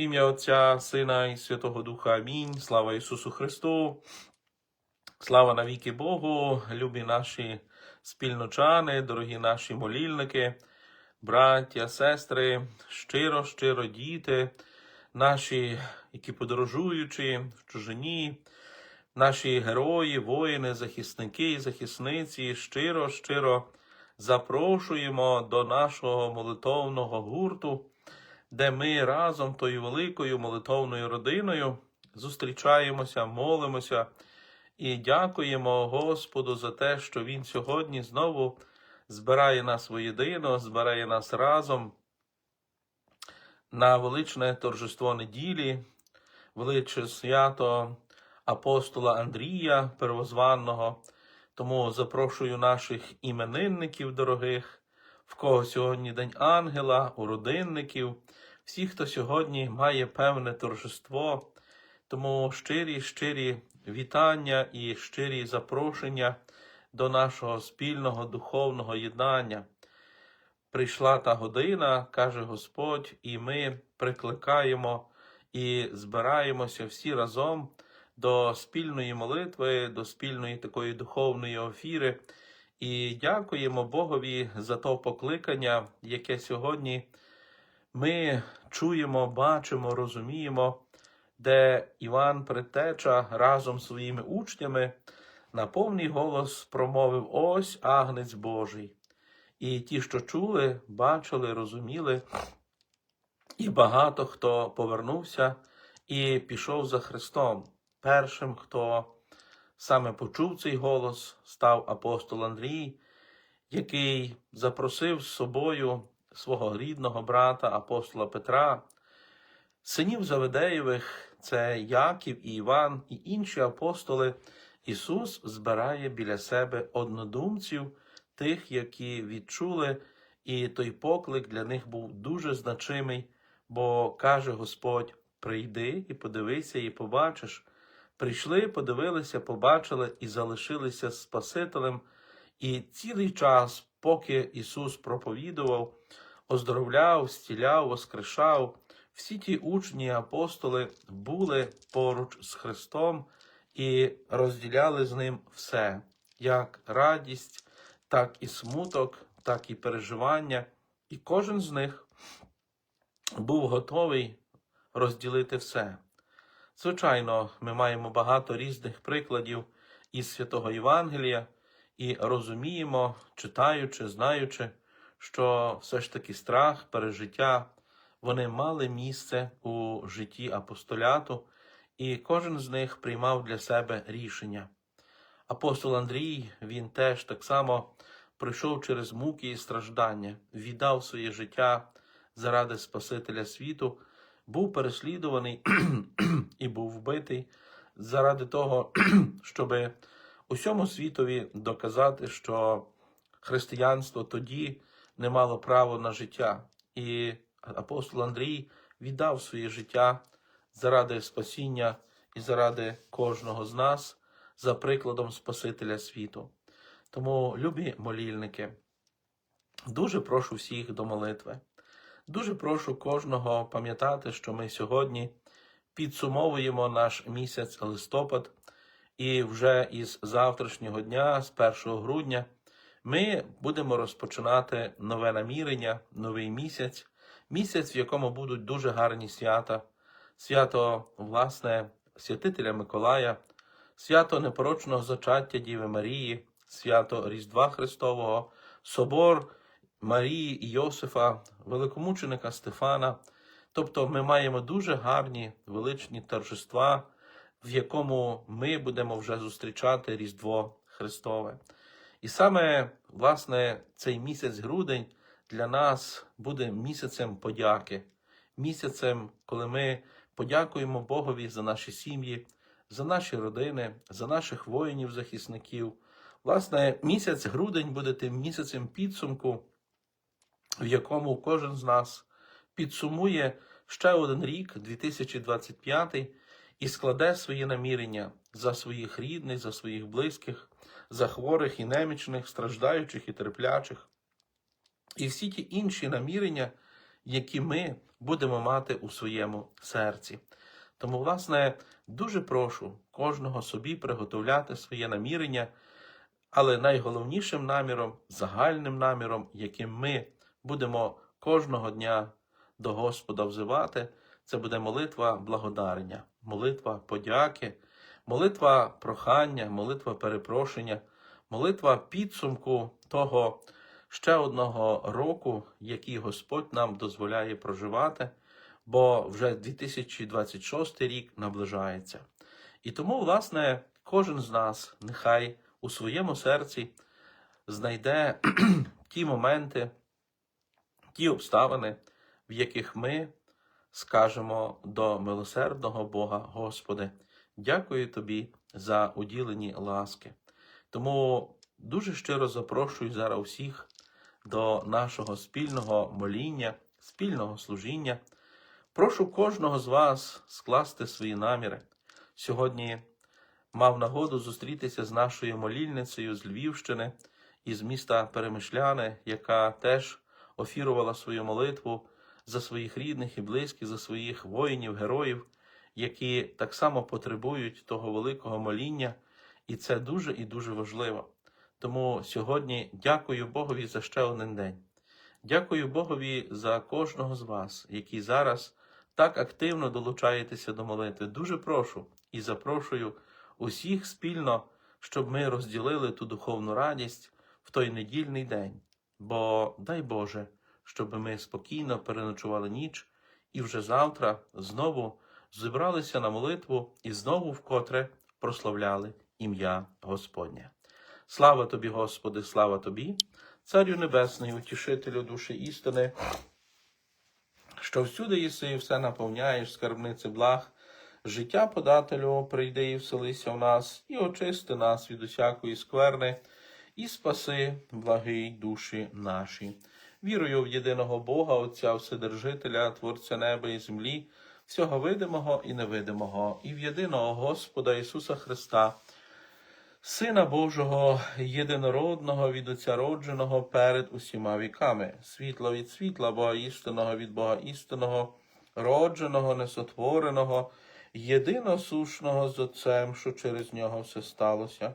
Ім'я Отця, Сина і Святого Духа. Амінь. Слава Ісусу Христу. Слава навіки Богу, любі наші спільночани, дорогі наші молільники, браття, сестри, щиро, щиро діти, наші, які подорожуючи в чужині, наші герої, воїни, захисники і захисниці, щиро, щиро запрошуємо до нашого молитовного гурту, де ми разом тою великою молитовною родиною зустрічаємося, молимося і дякуємо Господу за те, що Він сьогодні знову збирає нас воєдино, збирає нас разом на величне торжество неділі, величне свято апостола Андрія Первозванного. Тому запрошую наших іменинників дорогих, в кого сьогодні День Ангела, у родинників, всіх, хто сьогодні має певне торжество. Тому щирі, щирі вітання і щирі запрошення до нашого спільного духовного єднання. Прийшла та година, каже Господь, і ми прикликаємо і збираємося всі разом до спільної молитви, до спільної такої духовної офіри. І дякуємо Богові за то покликання, яке сьогодні ми чуємо, бачимо, розуміємо, де Іван Предтеча разом з своїми учнями на повний голос промовив Ось агнець Божий. І ті, що чули, бачили, розуміли, і багато хто повернувся і пішов за Христом. Першим, хто саме почув цей голос, став апостол Андрій, який запросив з собою свого рідного брата апостола Петра, синів Заведеєвих, це Яків і Іван і інші апостоли. Ісус збирає біля себе однодумців, тих, які відчули, і той поклик для них був дуже значимий, бо каже Господь: прийди і подивися, і побачиш. Прийшли, подивилися, побачили і залишилися Спасителем. І цілий час, поки Ісус проповідував, оздоровляв, зціляв, воскрешав, всі ті учні і апостоли були поруч з Христом і розділяли з ним все, як радість, так і смуток, так і переживання. І кожен з них був готовий розділити все. Звичайно, ми маємо багато різних прикладів із святого Євангелія і розуміємо, читаючи, знаючи, що все ж таки страх, пережиття, вони мали місце у житті апостоляту, і кожен з них приймав для себе рішення. Апостол Андрій, він теж так само пройшов через муки і страждання, віддав своє життя заради Спасителя світу, був переслідуваний і був вбитий заради того, щоб усьому світові доказати, що християнство тоді не мало права на життя. І апостол Андрій віддав своє життя заради спасіння і заради кожного з нас за прикладом Спасителя світу. Тому, любі молільники, дуже прошу всіх до молитви. Дуже прошу кожного пам'ятати, що ми сьогодні підсумовуємо наш місяць листопад, і вже із завтрашнього дня, з 1 грудня, ми будемо розпочинати нове намірення, новий місяць, місяць, в якому будуть дуже гарні свята, свято, власне, святителя Миколая, свято непорочного зачаття Діви Марії, свято Різдва Христового, Собор Марії Йосифа, великомученика Стефана. Тобто ми маємо дуже гарні величні торжества, в якому ми будемо вже зустрічати Різдво Христове. І саме, власне, цей місяць грудень для нас буде місяцем подяки, місяцем, коли ми подякуємо Богові за наші сім'ї, за наші родини, за наших воїнів-захисників. Власне, місяць грудень буде тим місяцем підсумку, в якому кожен з нас підсумує ще один рік, 2025, і складе свої намірення за своїх рідних, за своїх близьких, за хворих і немічних, страждаючих і терплячих. І всі ті інші намірення, які ми будемо мати у своєму серці. Тому, власне, дуже прошу кожного собі приготовляти своє намірення, але найголовнішим наміром, загальним наміром, яким ми будемо кожного дня до Господа взивати, це буде молитва благодарення, молитва подяки, молитва прохання, молитва перепрошення, молитва підсумку того ще одного року, який Господь нам дозволяє проживати, бо вже 2026 рік наближається. І тому, власне, кожен з нас нехай у своєму серці знайде ті моменти, ті обставини, в яких ми скажемо до милосердного Бога, Господи, дякую Тобі за уділені ласки. Тому дуже щиро запрошую зараз усіх до нашого спільного моління, спільного служіння. Прошу кожного з вас скласти свої наміри. Сьогодні мав нагоду зустрітися з нашою молільницею з Львівщини із міста Перемишляне, яка теж офірувала свою молитву за своїх рідних і близьких, за своїх воїнів, героїв, які так само потребують того великого моління, і це дуже і дуже важливо. Тому сьогодні дякую Богові за ще один день. Дякую Богові за кожного з вас, які зараз так активно долучаєтеся до молитви. Дуже прошу і запрошую усіх спільно, щоб ми розділили ту духовну радість в той недільний день. Бо дай Боже, щоб ми спокійно переночували ніч і вже завтра знову зібралися на молитву і знову вкотре прославляли ім'я Господнє. Слава тобі, Господи, слава тобі, Царю Небесний, утішителю душі істини, що всюди єси і все наповняєш, скарбниці благ, життя подателю, прийди і вселися в нас, і очисти нас від усякої скверни, і спаси, благий душі наші. Вірую в єдиного Бога, Отця Вседержителя, Творця неба і землі, всього видимого і невидимого, і в єдиного Господа Ісуса Христа. Сина Божого, єдинородного від Отця родженого перед усіма віками, світла від світла, Бога істинного від Бога істинного, родженого, несотвореного, єдиносушного з Отцем, що через нього все сталося.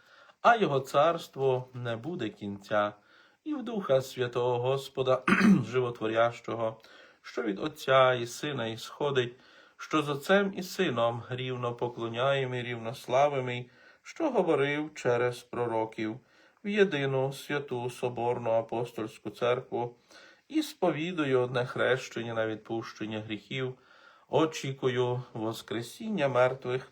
а його царство не буде кінця, і в Духа Святого Господа, Животворящого, що від Отця і Сина ісходить, що з Отцем і Сином рівно поклоняємий, рівно славимий, що говорив через пророків в єдину святу Соборну апостольську церкву і сповідую одне хрещення на відпущення гріхів, очікую Воскресіння мертвих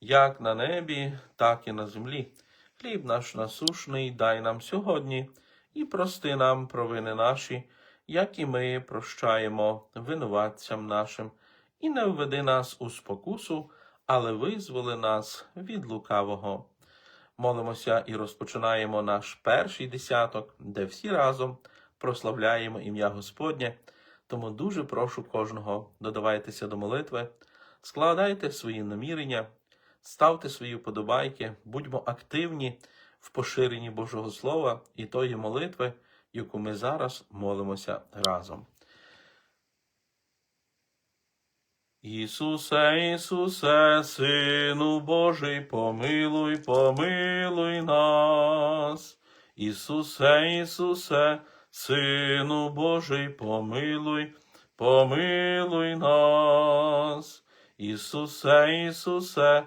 як на небі, так і на землі. Хліб наш насушний дай нам сьогодні, і прости нам провини наші, як і ми прощаємо винуватцям нашим, і не введи нас у спокусу, але визволи нас від лукавого. Молимося і розпочинаємо наш перший десяток, де всі разом прославляємо ім'я Господнє. Тому дуже прошу кожного, додавайтеся до молитви, складайте свої намірення, ставте свої подобайки, будьмо активні в поширенні Божого Слова і тої молитви, яку ми зараз молимося разом. Ісусе, Ісусе, Сину Божий, помилуй, помилуй нас. Ісусе, Ісусе, Сину Божий, помилуй, помилуй нас. Ісусе, Ісусе,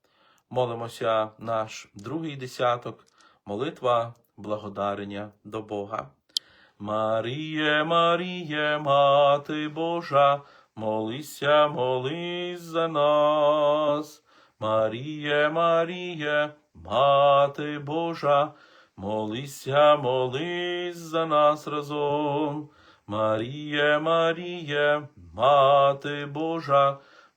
Молимося наш другий десяток, молитва благодарення до Бога. Маріє, Маріє, Мати Божа, молися, молись за нас. Маріє, Маріє, Мати Божа, молися, молись за нас разом. Маріє, Маріє, Мати Божа,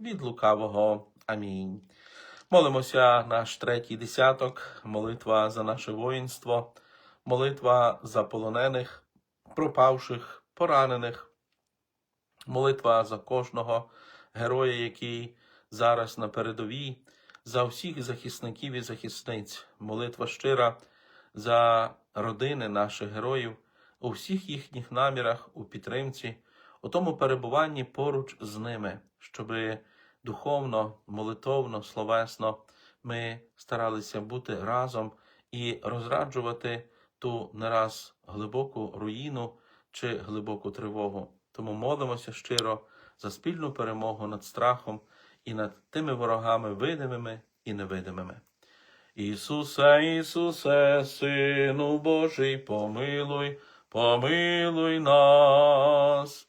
від лукавого. Амінь. Молимося наш третій десяток, молитва за наше воїнство, молитва за полонених, пропавших, поранених, молитва за кожного героя, який зараз на передовій, за всіх захисників і захисниць, молитва щира за родини наших героїв, у всіх їхніх намірах, у підтримці, у тому перебуванні поруч з ними, щоби духовно, молитовно, словесно ми старалися бути разом і розраджувати ту не раз глибоку руїну чи глибоку тривогу. Тому молимося щиро за спільну перемогу над страхом і над тими ворогами видимими і невидимими. Ісусе, Ісусе, Сину Божий, помилуй, помилуй нас.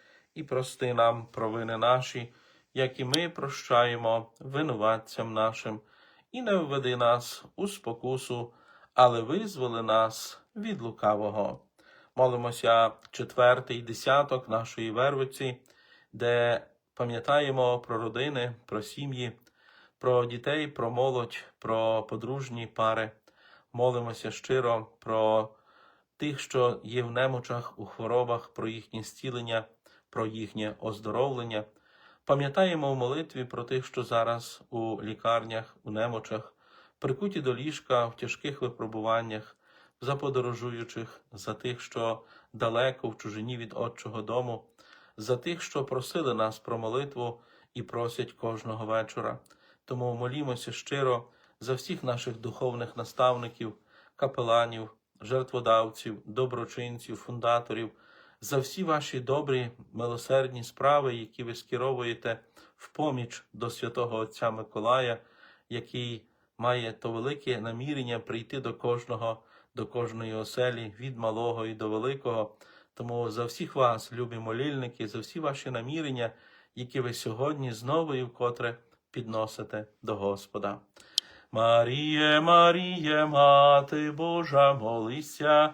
і прости нам провини наші, як і ми прощаємо винуватцям нашим, і не введи нас у спокусу, але визволи нас від лукавого. Молимося четвертий десяток нашої вервиці, де пам'ятаємо про родини, про сім'ї, про дітей, про молодь, про подружні пари. Молимося щиро про тих, що є в немочах, у хворобах, про їхнє зцілення, про їхнє оздоровлення. Пам'ятаємо в молитві про тих, що зараз у лікарнях, у немочах, прикуті до ліжка в тяжких випробуваннях, за подорожуючих, за тих, що далеко в чужині від Отчого дому, за тих, що просили нас про молитву і просять кожного вечора. Тому молімося щиро за всіх наших духовних наставників, капеланів, жертводавців, доброчинців, фундаторів, за всі ваші добрі, милосердні справи, які ви скеровуєте в поміч до святого Отця Миколая, який має то велике намірення прийти до кожного, до кожної оселі, від малого і до великого. Тому за всіх вас, любі молільники, за всі ваші намірення, які ви сьогодні знову і вкотре підносите до Господа. Маріє, Маріє, Мати Божа, молися,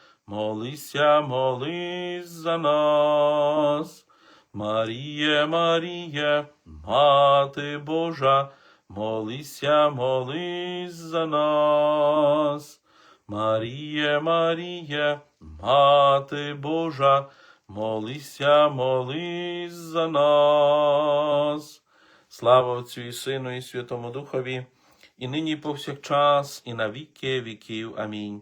молися, молись за нас. Маріє, Маріє, Мати Божа, молися, молись за нас. Маріє, Маріє, Мати Божа, молися, молись за нас. Слава Отцю і Сину, і Святому Духові, і нині повсякчас, і на віки віків. Амінь.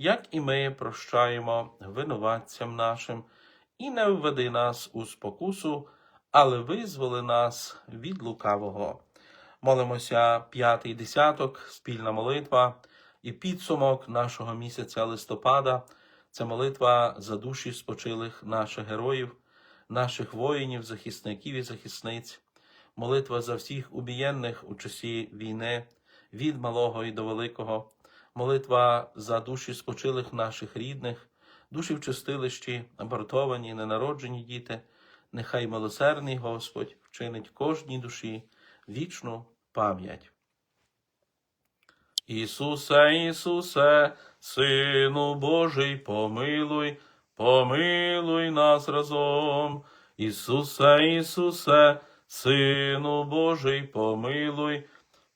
як і ми прощаємо винуватцям нашим, і не введи нас у спокусу, але визволи нас від лукавого. Молимося п'ятий десяток, спільна молитва і підсумок нашого місяця листопада. Це молитва за душі спочилих наших героїв, наших воїнів, захисників і захисниць, молитва за всіх убієнних у часі війни, від малого і до великого, молитва за душі спочилих наших рідних, душі в чистилищі, абортовані, ненароджені діти. Нехай милосердний Господь вчинить кожній душі вічну пам'ять. Ісусе, Ісусе, Сину Божий, помилуй, помилуй нас разом. Ісусе, Ісусе, Сину Божий, помилуй,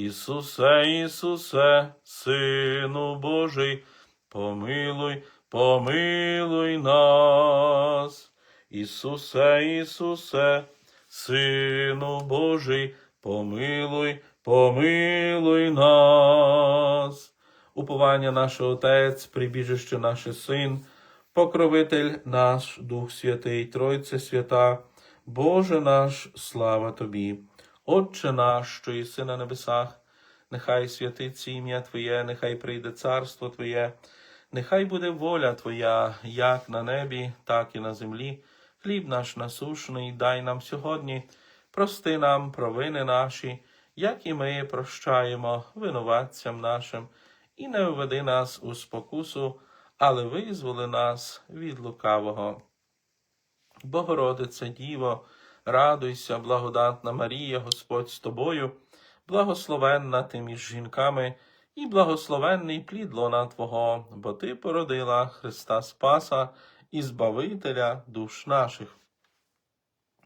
Ісусе, Ісусе, Сину Божий, помилуй, помилуй нас. Ісусе, Ісусе, Сину Божий, помилуй, помилуй нас. Уповання наш Отець, прибіжище наш Син, покровитель наш, Дух Святий, Тройце свята, Боже наш, слава Тобі. Отче наш, що єси на небесах, нехай святиться ім'я Твоє, нехай прийде царство Твоє, нехай буде воля Твоя, як на небі, так і на землі. Хліб наш насушний, дай нам сьогодні, прости нам провини наші, як і ми прощаємо винуватцям нашим, і не введи нас у спокусу, але визволи нас від лукавого. Богородице Діво, радуйся, благодатна Марія, Господь з тобою, благословенна ти між жінками, і благословенний плід лона Твого, бо Ти породила Христа Спаса і Збавителя душ наших.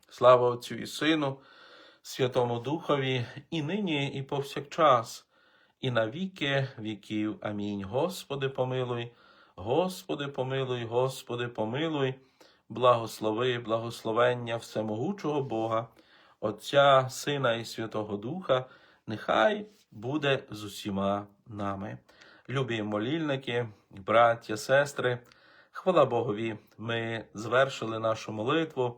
Слава Отцю і Сину, Святому Духові, і нині, і повсякчас, і на віки віків. Амінь. Господи, помилуй, Господи, помилуй, Господи, помилуй, благослови, благословення всемогучого Бога, Отця, Сина і Святого Духа, нехай буде з усіма нами. Любі молільники, браття, сестри, Хвала Богові, ми звершили нашу молитву,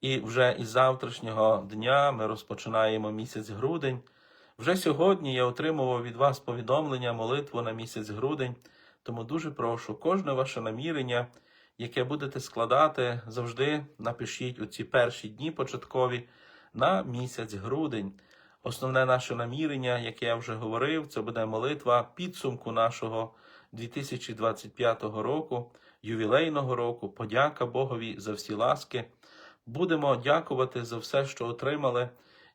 і вже із завтрашнього дня ми розпочинаємо місяць грудень. Вже сьогодні я отримував від вас повідомлення, молитву на місяць грудень, тому дуже прошу кожне ваше намірення, яке будете складати, завжди напишіть у ці перші дні початкові на місяць грудень. Основне наше намірення, яке я вже говорив, це буде молитва підсумку нашого 2025 року, ювілейного року. Подяка Богові за всі ласки. Будемо дякувати за все, що отримали,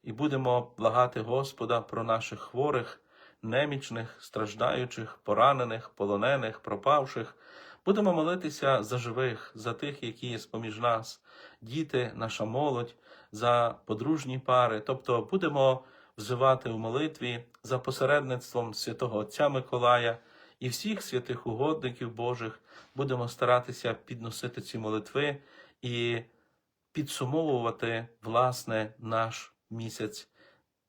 і будемо благати Господа про наших хворих, немічних, страждаючих, поранених, полонених, пропавших. Будемо молитися за живих, за тих, які є поміж нас, діти, наша молодь, за подружні пари. Тобто будемо взивати у молитві за посередництвом святого Отця Миколая і всіх святих угодників Божих. Будемо старатися підносити ці молитви і підсумовувати власне наш місяць,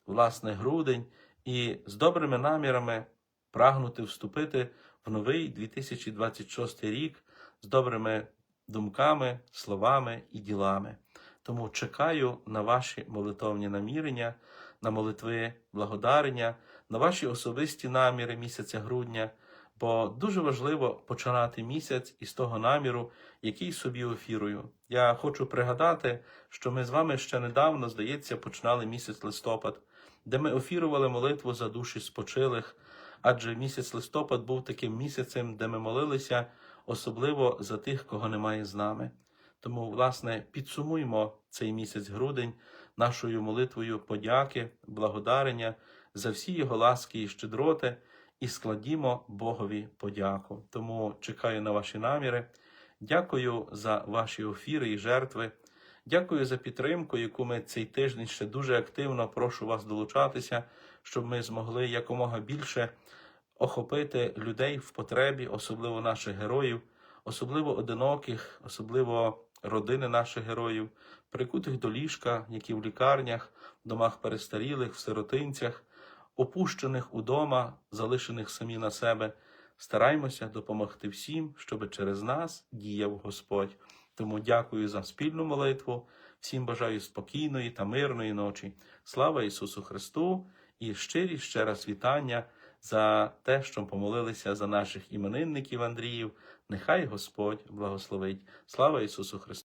власне грудень, і з добрими намірами прагнути вступити в новий 2026 рік з добрими думками, словами і ділами. Тому чекаю на ваші молитовні намірення, на молитви благодарення, на ваші особисті наміри місяця грудня, бо дуже важливо починати місяць із того наміру, який собі офірую. Я хочу пригадати, що ми з вами ще недавно, здається, починали місяць листопад, де ми офірували молитву за душі спочилих, адже місяць листопад був таким місяцем, де ми молилися особливо за тих, кого немає з нами. Тому, власне, підсумуємо цей місяць грудень нашою молитвою подяки, благодарення за всі його ласки і щедроти, і складімо Богові подяку. Тому чекаю на ваші наміри. Дякую за ваші офіри і жертви. Дякую за підтримку, яку ми цей тиждень ще дуже активно прошу вас долучатися, щоб ми змогли якомога більше охопити людей в потребі, особливо наших героїв, особливо одиноких, особливо родини наших героїв, прикутих до ліжка, які в лікарнях, в домах перестарілих, в сиротинцях, опущених удома, залишених самі на себе. Стараймося допомогти всім, щоб через нас діяв Господь. Тому дякую за спільну молитву. Всім бажаю спокійної та мирної ночі. Слава Ісусу Христу і щирі ще раз вітання за те, що помолилися за наших іменинників Андріїв. Нехай Господь благословить. Слава Ісусу Христу!